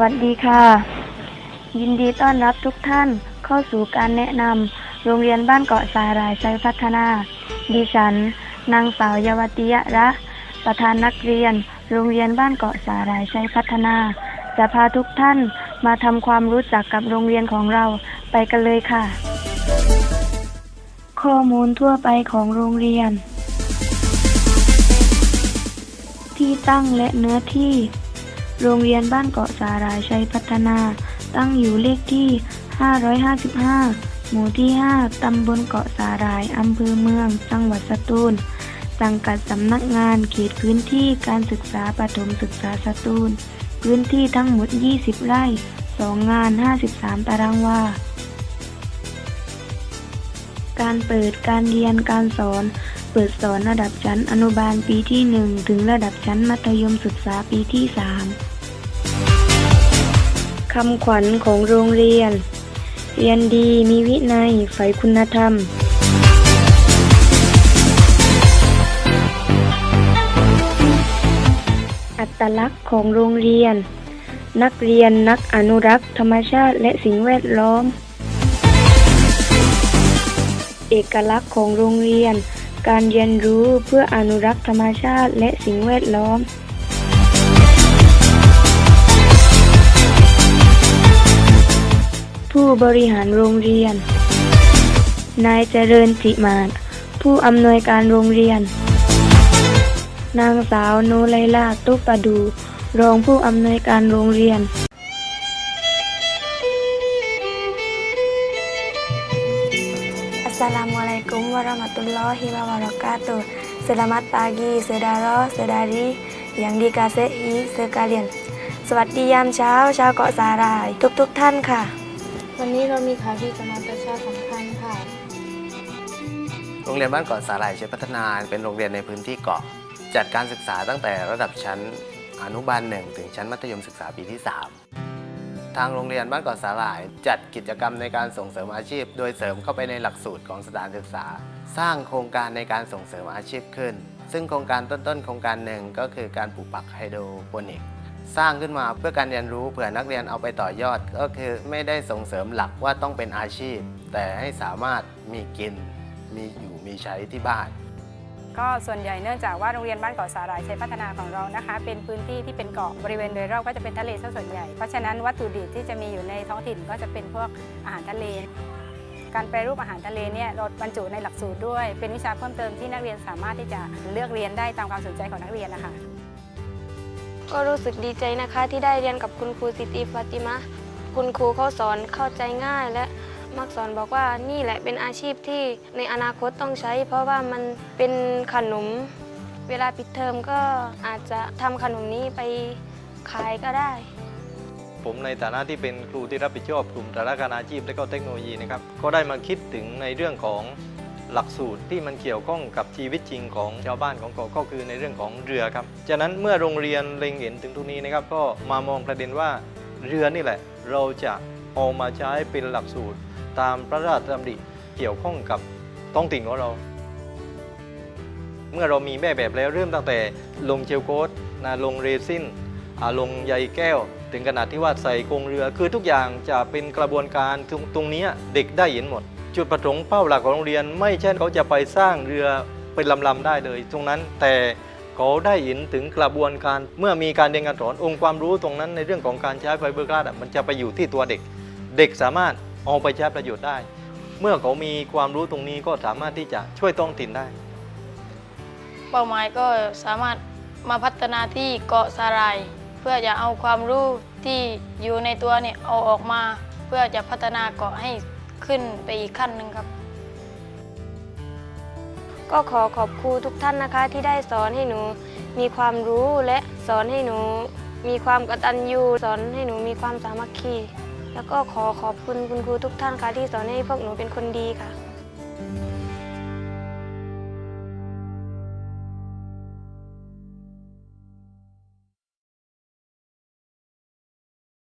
วัสดีค่ะ ยินดีต้อนรับทุกท่านเข้าสู่การแนะนำโรงเรียนบ้านเกาะสาหร่ายชัยพัฒนา ดิฉัน นางสาวเยาวติยะระ ประธานนักเรียน โรงเรียนบ้านเกาะสาหร่ายชัยพัฒนา จะพาทุกท่านมาทำความรู้จักกับโรงเรียนของเราไปกันเลยค่ะ ข้อมูลทั่วไปของโรงเรียน ที่ตั้งและเนื้อที่ โรงเรียนบ้านเกาะสาหร่ายชัยพัฒนา ตั้งอยู่เลขที่ 555 หมู่ที่ 5 ตำบลเกาะสาหร่าย อำเภอเมือง จังหวัดสตูล สังกัดสำนักงานเขตพื้นที่การศึกษาประถมศึกษาสตูล พื้นที่ทั้งหมด 20 ไร่ 2 งาน 53 ตารางวาการเปิดการเรียนการสอน เปิดสอนระดับชั้นอนุบาลปีที่ 1 ถึงระดับชั้นมัธยมศึกษาปีที่ 3 คำขวัญของโรงเรียน เรียนดีมีวินัยใฝ่คุณธรรมอัตลักษณ์ของโรงเรียน นักเรียนนักอนุรักษ์ ธรรมชาติและสิ่งแวดล้อม เอกลักษณ์ของโรงเรียน การเรียนรู้เพื่ออนุรักษ์ธรรมชาติและสิ่งแวดล้อมผู้บริหารโรงเรียน นายเจริญจิมาศผู้อำนวยการโรงเรียน นางสาวโนไลลาตุปดู รองผู้อำนวยการโรงเรียน Assalamualaikum warahmatullahi wabarakatuh. Selamat pagi saudara saudari yang dikasihi sekalian. สวัสดียามเช้า ชาวเกาะสาหร่ายทุกๆทท่านค่ะ วันนี้เรามีข่าวที่จะมาประชาสัมพันธ์ค่ะ โรงเรียนบ้านเกาะสาหร่ายใชัยพัฒนาเป็นโรงเรียนในพื้นที่เกาะ จัดการศึกษาตั้งแต่ระดับชั้นอนุบาลหนึ่งถึงชั้นมัธยมศึกษาปีที่ 3 ทางโรงเรียนบ้านเกาะสาหร่าย จัดกิจกรรมในการส่งเสริมอาชีพ โดยเสริมเข้าไปในหลักสูตรของสถานศึกษา สร้างโครงการในการส่งเสริมอาชีพขึ้น ซึ่งโครงการต้นๆโครงการหนึ่งก็คือการปลูกปักไฮโดรโปนิกสร้างขึ้นมาเพื่อการเรียนรู้เผื่อนักเรียนเอาไปต่อยอด ก็คือไม่ได้ส่งเสริมหลักว่าต้องเป็นอาชีพ แต่ให้สามารถมีกิน มีอยู่มีใช้ที่บ้าน ก็ส่วนใหญ่เนื่องจากว่าโรงเรียนบ้านเกาะสาหร่ายชัยพัฒนาของเรานะคะ เป็นพื้นที่ที่เป็นเกาะบริเวณโดยรอบก็จะเป็นทะเลซะส่วนใหญ่ เพราะฉะนั้นวัตถุดิบที่จะมีอยู่ในท้องถิ่นก็จะเป็นพวกอาหารทะเล การแปรรูปอาหารทะเลเนี่ยเราบรรจุในหลักสูตรด้วย เป็นวิชาเพิ่มเติมที่นักเรียนสามารถที่จะเลือกเรียนได้ตามความสนใจของนักเรียนนะคะก็รู้สึกดีใจนะคะที่ได้เรียนกับคุณครูสิติฟาติมะคุณครูเขาสอนเข้าใจง่ายและ มักสอนบอกว่านี่แหละเป็นอาชีพที่ในอนาคตต้องใช้ เพราะว่ามันเป็นขนม เวลาปิดเทอมก็อาจจะทำขนมนี้ไปขายก็ได้ ผมในฐานะที่เป็นครูที่รับผิดชอบกลุ่มสารการอาชีพและก็เทคโนโลยีนะครับก็ได้มาคิดถึงในเรื่องของหลักสูตรที่มันเกี่ยวข้องกับชีวิตจริงของชาวบ้านของเกาะก็คือในเรื่องของเรือครับ ฉะนั้นเมื่อโรงเรียนเล็งเห็นถึงตรงนี้นะครับ ก็มามองประเด็นว่าเรือนี่แหละ เราจะเอามาใช้เป็นหลักสูตร ตามพระราชดำริเกี่ยวข้องกับท้องถิ่นของเรา เมื่อเรามีแม่แบบแล้วเริ่มตั้งแต่ลงเชลโกสนะลงเรซินลงใยแก้ว ถึงขนาดที่ว่าใส่กรงเรือ คือทุกอย่างจะเป็นกระบวนการตรงตรงนี้เด็กได้เห็นหมด จุดประสงค์เป้าหลักของโรงเรียน ไม่ใช่เขาจะไปสร้างเรือเป็นลำๆได้เลย ตรงนั้นแต่เขาได้เห็นถึงกระบวนการเมื่อมีการเรียนการสอนองค์ความรู้ตรงนั้นในเรื่องของการใช้ไฟเบอร์กลาสมันจะไปอยู่ที่ตัวเด็ก เด็กสามารถ เอาไปใช้ประโยชน์ได้ เมื่อเขามีความรู้ตรงนี้ก็สามารถที่จะช่วยท้องถิ่นได้ เป้าหมายก็สามารถมาพัฒนาที่เกาะสาหร่าย เพื่อจะเอาความรู้ที่อยู่ในตัวเนี่ยเอาออกมา เพื่อจะพัฒนาเกาะให้ขึ้นไปอีกขั้นหนึ่งครับ ก็ขอขอบครูทุกท่านนะคะที่ได้สอนให้หนูมีความรู้และสอนให้หนูมีความกตัญญูสอนให้หนูมีความสามัคคี แล้วก็ขอขอบคุณคุณครูทุกท่านค่ะที่สอนให้พวกหนูเป็นคนดีค่ะ